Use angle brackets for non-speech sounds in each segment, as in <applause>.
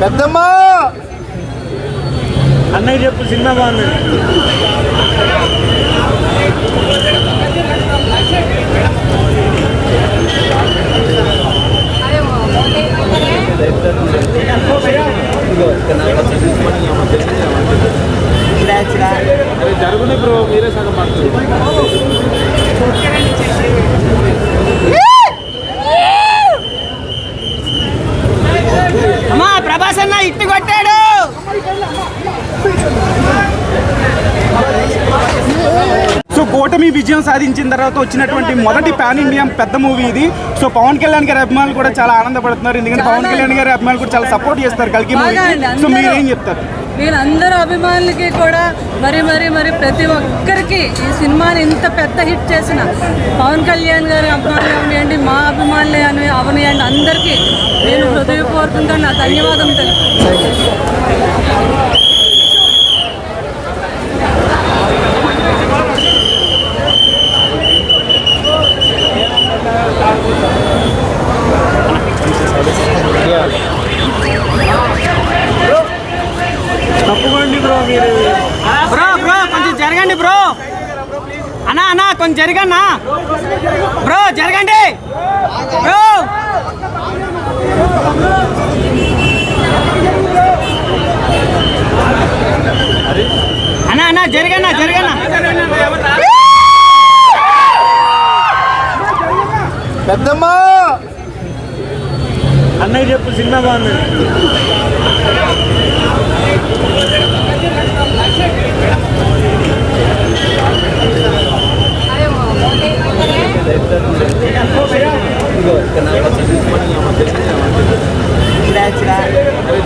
పెద్దమ్మా! అన్నయ్య చెప్పు సినిమా బాగుంది. జరుగుని బ్రో మీరే సగం పడుతుంది అమ్మా ప్రభాస్ అన్న ఇట్టు కొట్టాడు. సో కూటమి విజయం సాధించిన తర్వాత వచ్చినటువంటి మొదటి పాన్ ఇండియా పెద్ద మూవీ ఇది. సో పవన్ కళ్యాణ్ గారి అభిమానులు కూడా చాలా ఆనందపడుతున్నారు. ఎందుకంటే పవన్ కళ్యాణ్ గారి అభిమానులు కూడా చాలా సపోర్ట్ చేస్తారు మూవీ అండి, సో మీరేం చెప్తారు? వీళ్ళందరూ అభిమానులకి కూడా మరి మరి మరి ప్రతి ఒక్కరికి ఈ సినిమాని ఇంత పెద్ద హిట్ చేసిన పవన్ కళ్యాణ్ గారి అభిమానులు అవనియండి మా అభిమానులే అని అవనియండి అందరికీ నేను హృదయపూర్వకంగా నా ధన్యవాదం తెలుపు బ్రో బ్రో కొంచెం జరగండి బ్రో. అన్నా అన్నా కొంచెం జరగన్నా. బ్రో జరగండి. బ్రో. అన్నా అన్నా జరగన్నా జరగన్నా. పెద్దమ్మా! అన్నయ్య చెప్పు సినిమా బాగుంది.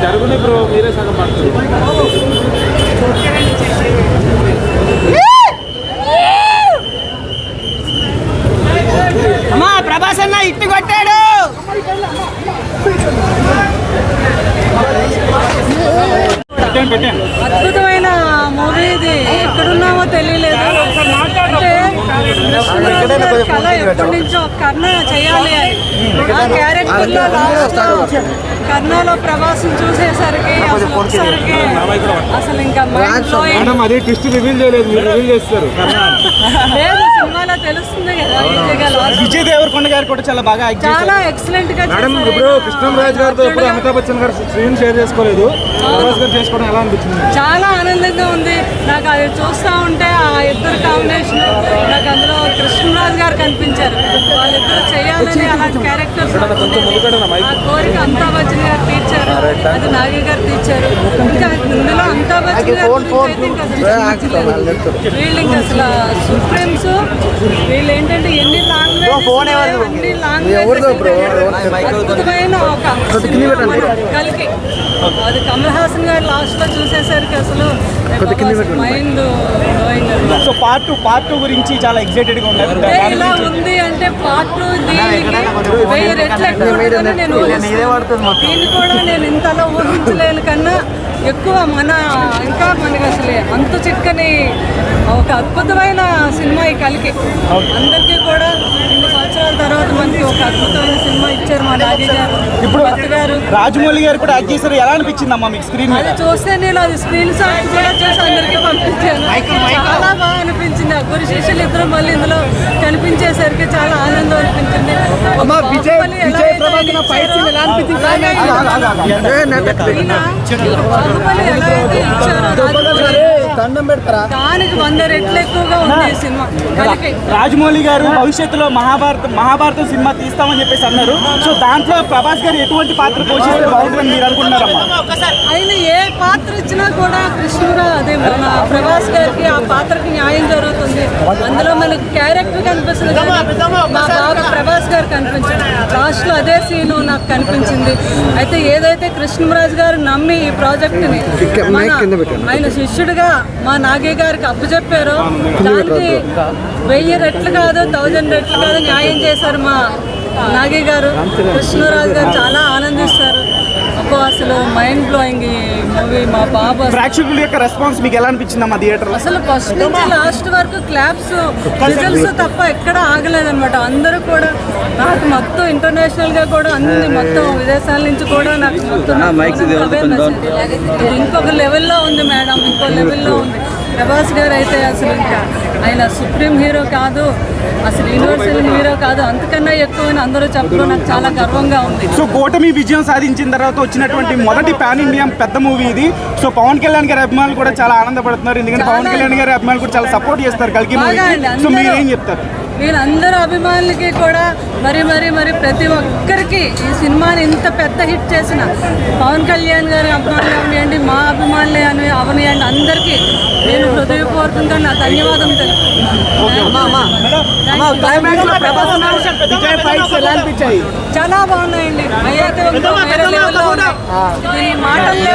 జరుగుని బ్రో మీరే సగం పడుతుంది అమ్మా ప్రభాస్ అన్న ఇట్టు కొట్టాడు. అద్భుతమైన మూవీ ఇది. ఎక్కడున్నామో తెలియలేదు అంటే కృష్ణరాజు గారి కళ ఎప్పటి నుంచో కర్ణ చేయాలి అని క్యారెక్టర్లో లాస్ట్లో కర్ణలో ప్రభాసం చూసేసరికి అసలు ఇంకా మైండ్ అదే ట్విస్ట్ రివీల్ చేయలేదు మీరు రివీల్ చేస్తారు. <laughs> లేదు సినిమాలో తెలుస్తుంది కదా విజయ్ దేవరకొండ గారు కూడా చాలా బాగా యాక్ట్ చేశారు. చాలా ఎక్సలెంట్గా మేడం. ఇప్పుడు కృష్ణంరాజు గారితో ఎప్పుడు అమితాబ్ బచ్చన్ గారు స్క్రీన్ షేర్ చేసుకోలేదు. గారు చేసుకోవడం ఎలా అనిపించింది? చాలా ఆనందంగా ఉంది. నాకు అది చూస్తూ ఉంటే ఆ ఇద్దరు కాంబినేషన్ నాకు అందులో కృష్ణరాజు గారు కనిపించారు. వాళ్ళిద్దరు చేయాలని అలాంటి క్యారెక్టర్స్ కోరిక అమితాబ్ బచ్చన్ గారు తీర్చారు. అది నాగి గారు తీర్చారు. ఇంకా ఇందులో అమితాబ్ బచ్చన్ గారు. వీళ్ళు ఇంకా అసలు సుప్రీమ్స్ వీళ్ళు ఏంటంటే ఎన్ని లాంగ్వేజ్ అన్ని లాంగ్వేజ్ అద్భుతమైన ఒక కలికి. అది కమల్ హాసన్ గారు లాస్ట్లో చూసేసరికి అసలు mind so part two part two గురించి చాలా ఎక్సైటెడ్గా ఉన్నారు. ఇలా ఉంది అంటే పార్ట్ టూ దీనికి వెయ్యి రెట్లు నేను. దీన్ని కూడా నేను ఇంతలో ఊహించలేను కన్నా ఎక్కువ మన ఇంకా మనకి అసలు అంతు చిక్కని ఒక అద్భుతమైన సినిమా ఈ కలికి అందరికీ కూడా సంవత్సరాల తర్వాత మనకి ఒక అద్భుతమైన సినిమా ఇచ్చారు మా నాగి గారు. ఇప్పుడు గారు. రాజమౌళి గారు కూడా యాక్ట్ చేశారు. ఎలా అనిపించింది అమ్మా మీకు స్క్రీన్ మీద? అది చూస్తే నేను అది స్క్రీన్ షాట్ కూడా చేసి అందరికీ పంపించాను. చాలా బాగా అనిపించింది. ఆ గురు శిష్యులు ఇద్దరు మళ్ళీ ఇందులో కనిపించేసరికి చాలా ఆనందం అనిపించింది. అమ్మా, విజయ్- బాహుబలి ఎలా విజయ్ అయితే ఇచ్చారో రాజమౌళి దండం పెడతారా? దానికి వంద రెట్లు ఎక్కువగా ఉంది ఈ సినిమా. రాజమౌళి గారు భవిష్యత్తులో మహాభారత మహాభారతం సినిమా తీస్తామని చెప్పేసి అన్నారు. సో దాంట్లో ప్రభాస్ గారు ఎటువంటి పాత్ర పోషిస్తే బాగుంటుందని మీరు అనుకుంటున్నారమ్మా? ఆయన ఏ పాత్ర ఇచ్చినా కూడా కృష్ణుడు అదే మన ప్రభాస్ గారికి ఆ పాత్రకి న్యాయం జరుగుతుంది. అందులో మనకి క్యారెక్టర్ కనిపిస్తుంది కానీ మా బాబు ప్రభాస్ గారు కనిపించారు. లాస్ట్లో అదే సీన్ నాకు కనిపించింది. అయితే ఏదైతే కృష్ణరాజు గారు నమ్మి ఈ ప్రాజెక్ట్ని మన ఆయన శిష్యుడిగా మా నాగయ్య గారికి అప్పచెప్పారో దానికి వెయ్యి రెట్లు కాదు థౌజండ్ రెట్లు కాదు న్యాయం చేశారు మా నాగయ్య గారు. కృష్ణరాజు గారు చాలా ఆనందిస్తారు. అబ్బో అసలు మైండ్ బ్లోయింగ్ మా అసలు- ప్రేక్షకుల యొక్క రెస్పాన్స్ మీకు ఎలా అనిపించింది మా థియేటర్లో? అసలు ఫస్ట్ నుంచి లాస్ట్ వరకు క్లాప్స్ రిజల్ట్స్ తప్ప ఎక్కడ ఆగలేదన్నమాట. అందరూ కూడా నాకు మొత్తం ఇంటర్నేషనల్గా కూడా అన్ని మొత్తం విదేశాల నుంచి కూడా నాకు మొత్తం ఇంకొక లెవెల్లో ఉంది మేడం ఇంకో లెవెల్లో ఉంది. ప్రభాస్ గారు అయితే అసలు ఇంకా ఆయన సుప్రీం హీరో కాదు అసలు యూనివర్సల్ హీరో కాదు అంతకన్నా ఎక్కువ అని అందరూ చెప్పడం నాకు చాలా గర్వంగా ఉంది. సో కూటమి విజయం సాధించిన తర్వాత వచ్చినటువంటి మొదటి పాన్ ఇండియా పెద్ద మూవీ ఇది. సో పవన్ కళ్యాణ్ గారి అభిమానులు కూడా చాలా ఆనందపడుతున్నారు. ఎందుకంటే పవన్ కళ్యాణ్ గారి అభిమానులు కూడా చాలా సపోర్ట్ చేస్తారు అండి, సో. మీరేం చెప్తారు? వీళ్ళందరూ అభిమానులకి కూడా మరి మరి మరి ప్రతి ఒక్కరికి ఈ సినిమాని ఇంత పెద్ద హిట్ చేసిన పవన్ కళ్యాణ్ గారి అభిమానులు అవనియండి మా అభిమానులే అని అవనియండి అందరికీ నేను హృదయపూర్వకంగా నా ధన్యవాదం చాలా బాగున్నాయండి. దీని మాటల్లో